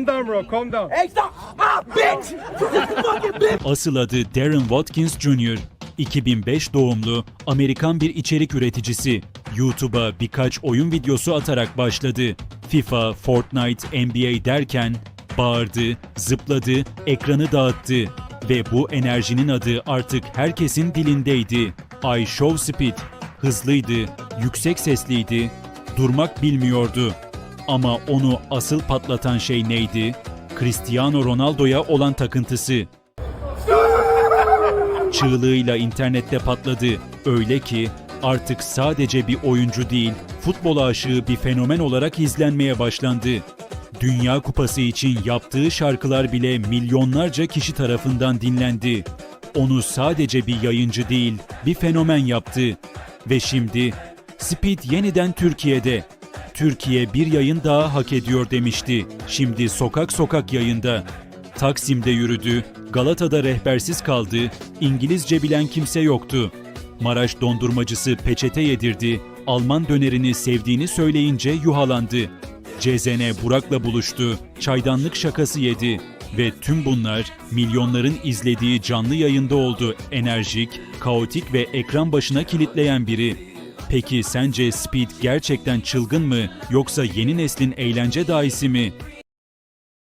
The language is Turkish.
calm down bro, calm down. Hey, stop! Ah, bitch! Fucking bitch! Asıl adı Darren Watkins Jr. 2005 doğumlu Amerikan bir içerik üreticisi. YouTube'a birkaç oyun videosu atarak başladı. FIFA, Fortnite, NBA derken bağırdı, zıpladı, ekranı dağıttı ve bu enerjinin adı artık herkesin dilindeydi. I Show Speed. Hızlıydı, yüksek sesliydi, durmak bilmiyordu. Ama onu asıl patlatan şey neydi? Cristiano Ronaldo'ya olan takıntısı çığlığıyla internette patladı. Öyle ki artık sadece bir oyuncu değil, futbol aşığı bir fenomen olarak izlenmeye başlandı. Dünya Kupası için yaptığı şarkılar bile milyonlarca kişi tarafından dinlendi. Onu sadece bir yayıncı değil, bir fenomen yaptı. Ve şimdi Speed yeniden Türkiye'de. Türkiye bir yayın daha hak ediyor demişti. Şimdi sokak sokak yayında. Taksim'de yürüdü, Galata'da rehbersiz kaldı, İngilizce bilen kimse yoktu. Maraş dondurmacısı peçete yedirdi, Alman dönerini sevdiğini söyleyince yuhalandı. Cezene Burak'la buluştu, çaydanlık şakası yedi ve tüm bunlar milyonların izlediği canlı yayında oldu enerjik, kaotik ve ekran başına kilitleyen biri. Peki sence Speed gerçekten çılgın mı yoksa yeni neslin eğlence dahisi mi?